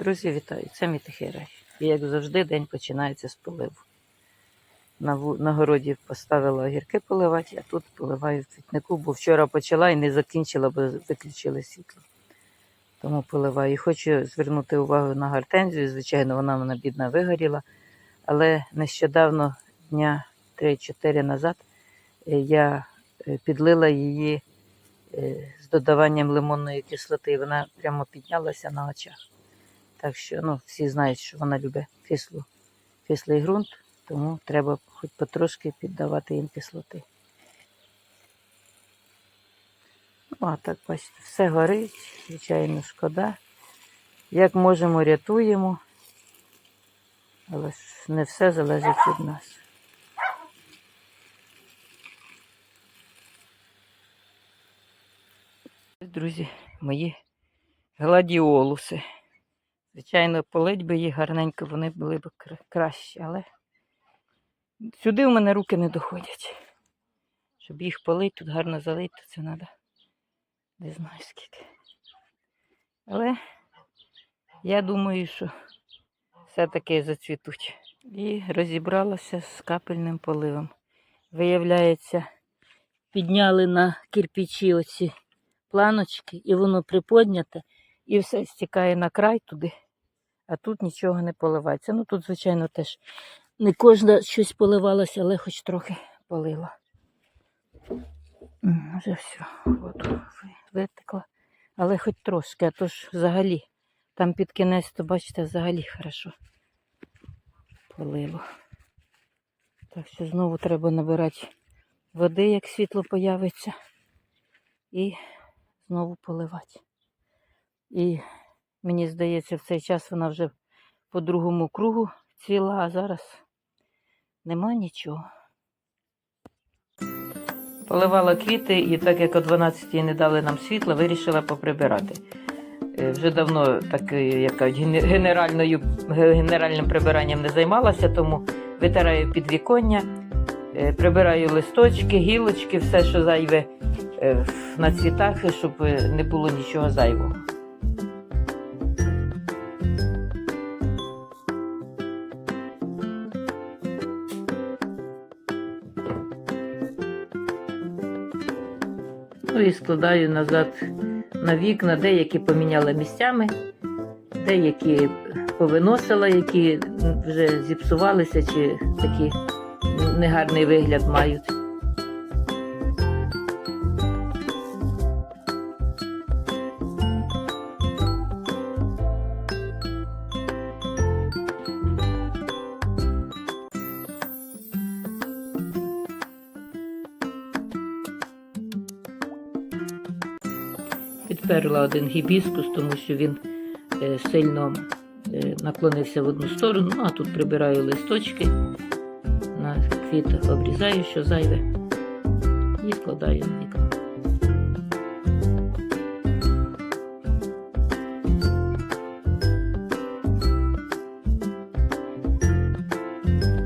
Друзі, вітаю! Це мій. І як завжди, день починається з поливу. На, на городі поставила огірки поливати, а тут поливаю в цвітнику, бо вчора почала і не закінчила, бо виключили світло. Тому поливаю. І хочу звернути увагу на гортензію. Звичайно, вона мене бідна вигоріла. Але нещодавно, дня 3-4 назад, е, я е, підлила її е, з додаванням лимонної кислоти. Вона прямо піднялася на очах. Так що ну, всі знають, що вона любить кислу, кислий ґрунт, тому треба хоч потрошки піддавати їм кислоти. Ну, а так, бачите, все горить, звичайно, шкода. Як можемо, рятуємо, але ж не все залежить від нас. Друзі, мої гладіолуси. Звичайно, полить би їх гарненько, вони були б кращі, але сюди в мене руки не доходять. Щоб їх полить, тут гарно залить, то це треба. Не знаю скільки. Але я думаю, що все-таки зацвітуть. І розібралася з капельним поливом. Виявляється, підняли на кирпичі оці планочки, і воно приподняте, і все стікає на край туди, а тут нічого не поливається. Ну тут, звичайно, теж не кожна щось поливалася, але хоч трохи полила. Вже все, ви- витекла. Але хоч трошки, а то ж взагалі, там під кінець, то бачите, взагалі хорошо полило. Так що знову треба набирати води, як світло появиться, і знову поливати. І мені здається, в цей час вона вже по другому кругу цвіла, а зараз нема нічого. Поливала квіти, і так як о 12 не дали нам світла, вирішила поприбирати. Е, Вже давно так, як генеральною, генеральним прибиранням не займалася, тому витираю підвіконня, е, прибираю листочки, гілочки, все, що зайве е, на цвітах, щоб не було нічого зайвого. Ну і складаю назад на вікна, деякі поміняла місцями, деякі повиносила, які вже зіпсувалися чи такий негарний вигляд мають. Підперла один гібіскус, тому що він е, сильно е, наклонився в одну сторону, ну а тут прибираю листочки, на квітах обрізаю, що зайве, і складаю на вікно.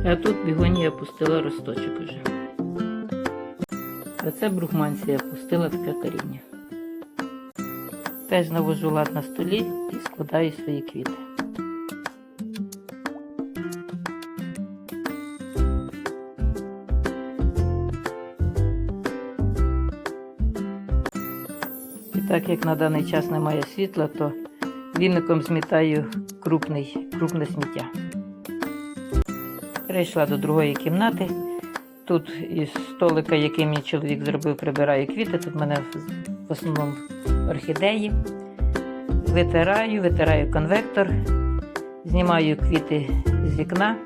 А тут бігонія пустила росточок уже. А це брухманція пустила таке коріння. Теж навожу лад на столі і складаю свої квіти. І так як на даний час немає світла, то віником змітаю крупний, крупне сміття. Перейшла до другої кімнати. Тут із столика, який мій чоловік зробив, прибираю квіти. Тут мене в основному орхідеї. Витираю, витираю конвектор, знімаю квіти з вікна,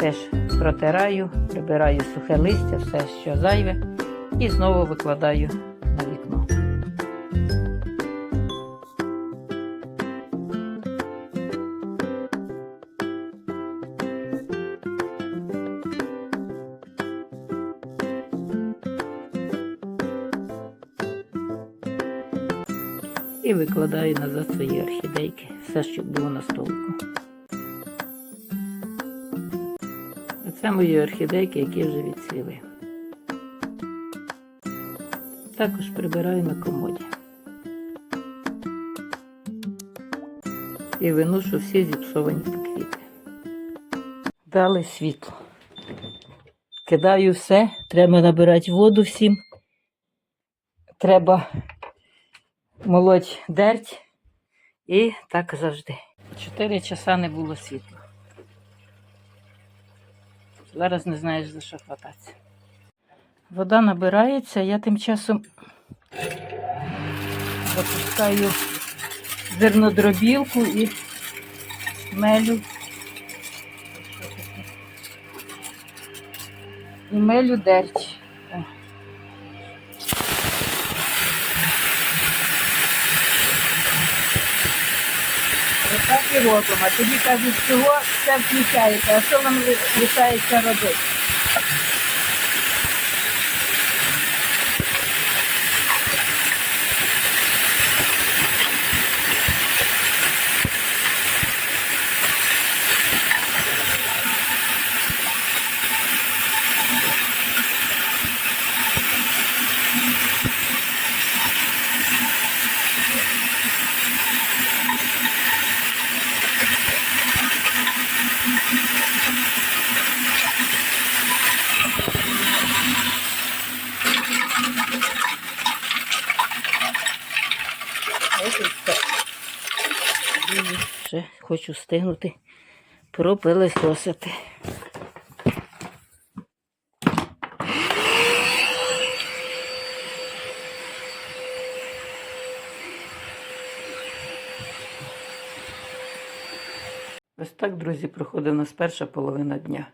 теж протираю, прибираю сухе листя, все, що зайве, і знову викладаю І викладаю назад свої орхідейки, все, що було на столику. Це мої орхідейки, які вже відцвіли. Також прибираю на комоді. і виношу всі зіпсовані пакети. Дали світло. Кидаю все, треба набирати воду всім. Треба молоть дерть. І так завжди. Чотири часа не було світла. Зараз не знаєш за що хвататися. Вода набирається, я тим часом запускаю зернодробілку і мелю. І мелю дерч. Робимо. А тоді кажуть, чого все включається, а що вам лишається робити? Ось і все. І Ще хочу встигнути пропилисосити. Ось так, друзі, проходить у нас перша половина дня.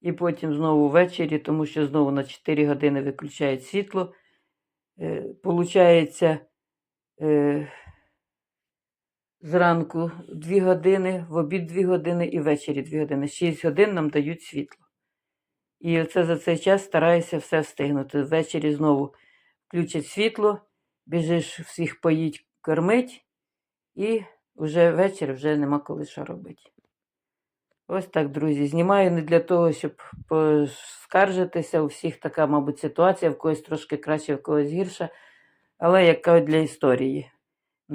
І потім знову ввечері, тому що знову на 4 години виключають світло. Е, Получається, е, зранку 2 години, в обід 2 години і ввечері 2 години. 6 годин нам дають світло. І оце за цей час стараюся все встигнути. Ввечері знову включать світло, біжиш всіх поїть, кормить, і вже вечір вже нема коли що робити. Ось так, друзі. Знімаю не для того, щоб поскаржитися. У всіх така, мабуть, ситуація, в когось трошки краще, в когось гірша. Але як для історії.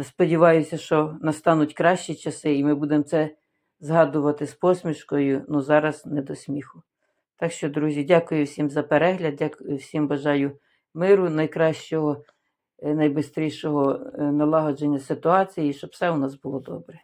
Сподіваюся, що настануть кращі часи, і ми будемо це згадувати з посмішкою, ну зараз не до сміху. Так що, друзі, дякую всім за перегляд, дякую всім бажаю миру, найкращого, е, найбистрішого е, налагодження ситуації, щоб все у нас було добре.